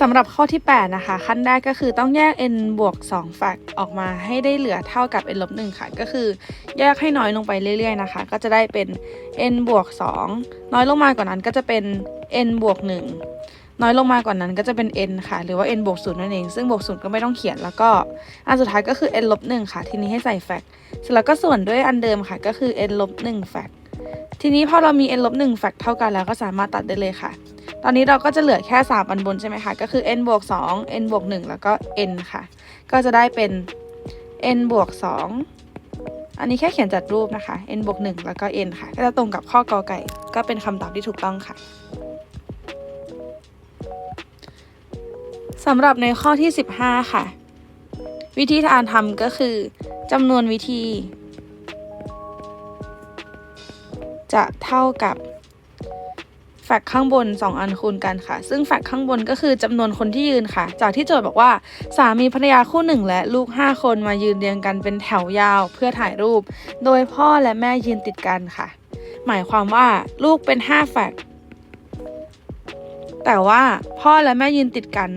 สำหรับข้อที่ 8 นะคะ ขั้นแรกก็คือต้องแยก n บวก2แฟกออกมาให้ได้เหลือเท่ากับ n ลบ1ค่ะ ก็คือแยกให้น้อยลงไปเรื่อยๆนะคะ ก็จะได้เป็น n บวก2น้อยลงมากว่านั้นก็จะเป็น n บวก1น้อยลงมากว่านั้นก็จะเป็น n ค่ะ หรือว่า n บวก0นั่นเอง ซึ่งบวก0ก็ไม่ต้องเขียนแล้วก็อันสุดท้ายก็คือ n ลบ1ค่ะ ทีนี้ให้ใส่แฟกเสร็จแล้วก็ส่วนด้วยอันเดิมค่ะ ก็คือ n ลบ1แฟกทีนี้พอเรามี n ลบ1แฟกเท่ากันแล้วก็สามารถตัดได้เลยค่ะ ตอนนี้เราก็จะเหลือแค่3อันบนใช่ไหมคะ ก็คือ n บวก2 n บวก1แล้วก็ n ค่ะ ก็จะได้เป็น n บวก2อันนี้แค่เขียนจัดรูปนะคะ n บวก1แล้วก็ n ค่ะ ก็จะตรงกับข้อกอไก่ ก็เป็นคำตอบที่ถูกต้องค่ะสำหรับในข้อที่ 15 ค่ะ วิธีการทำก็คือจำนวนวิธี จะเท่ากับ แฟกข้างบน 2 อันคูณกันค่ะ ซึ่งแฟกข้างบนก็คือจำนวนคนที่ยืนค่ะ จากที่โจทย์บอกว่าสามีภรรยาคู่หนึ่งและลูก 5 คนมายืนเรียงกันเป็นแถวยาวเพื่อถ่ายรูป โดยพ่อและแม่ยืนติดกันค่ะ หมายความว่าลูกเป็น 5 แฟกแต่ว่าพ่อและแม่ยืนติดกัน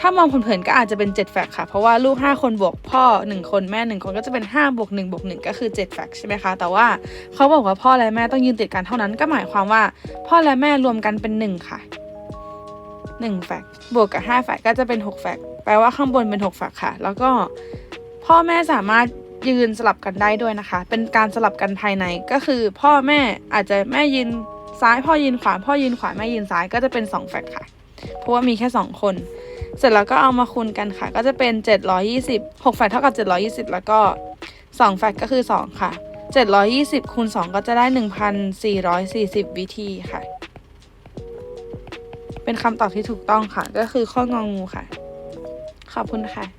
ถ้ามองเผินๆก็อาจจะเป็น 7 แฟกต์ค่ะ เพราะว่าลูก 5 คนบวกพ่อ 1 คนแม่ 1 คนก็จะเป็น5บวก1บวก1ก็คือ 7 แฟกต์ใช่ไหมคะ แต่ว่าเขาบอกว่าพ่อและแม่ต้องยืนติดกันเท่านั้นก็หมายความว่า พ่อและแม่รวมกันเป็น 1 ค่ะ1แฟกต์บวกกับ5แฟกต์ก็จะเป็น6แฟกต์แปลว่าข้างบนเป็น6แฟกต์ค่ะ แล้วก็พ่อแม่สามารถยืนสลับกันได้ด้วยนะคะ เป็นการสลับกันภายในก็คือ พ่อแม่อาจจะแม่ยืนซ้ายพ่อยืนขวาพ่อยืนขวาแม่ยืนซ้ายก็จะเป็น2แฟกต์ค่ะ เพราะว่ามีแค่ 2 คน เสร็จแล้วก็เอามาคูณกันค่ะ ก็จะเป็น 720 6แฟกเท่ากับ 720 แล้วก็2แฟกก็คือ 2 ค่ะ 720คูณ2ก็จะได้ 1,440 วิธีค่ะ เป็นคำตอบที่ถูกต้องค่ะ ก็คือข้ององูค่ะ ขอบคุณค่ะ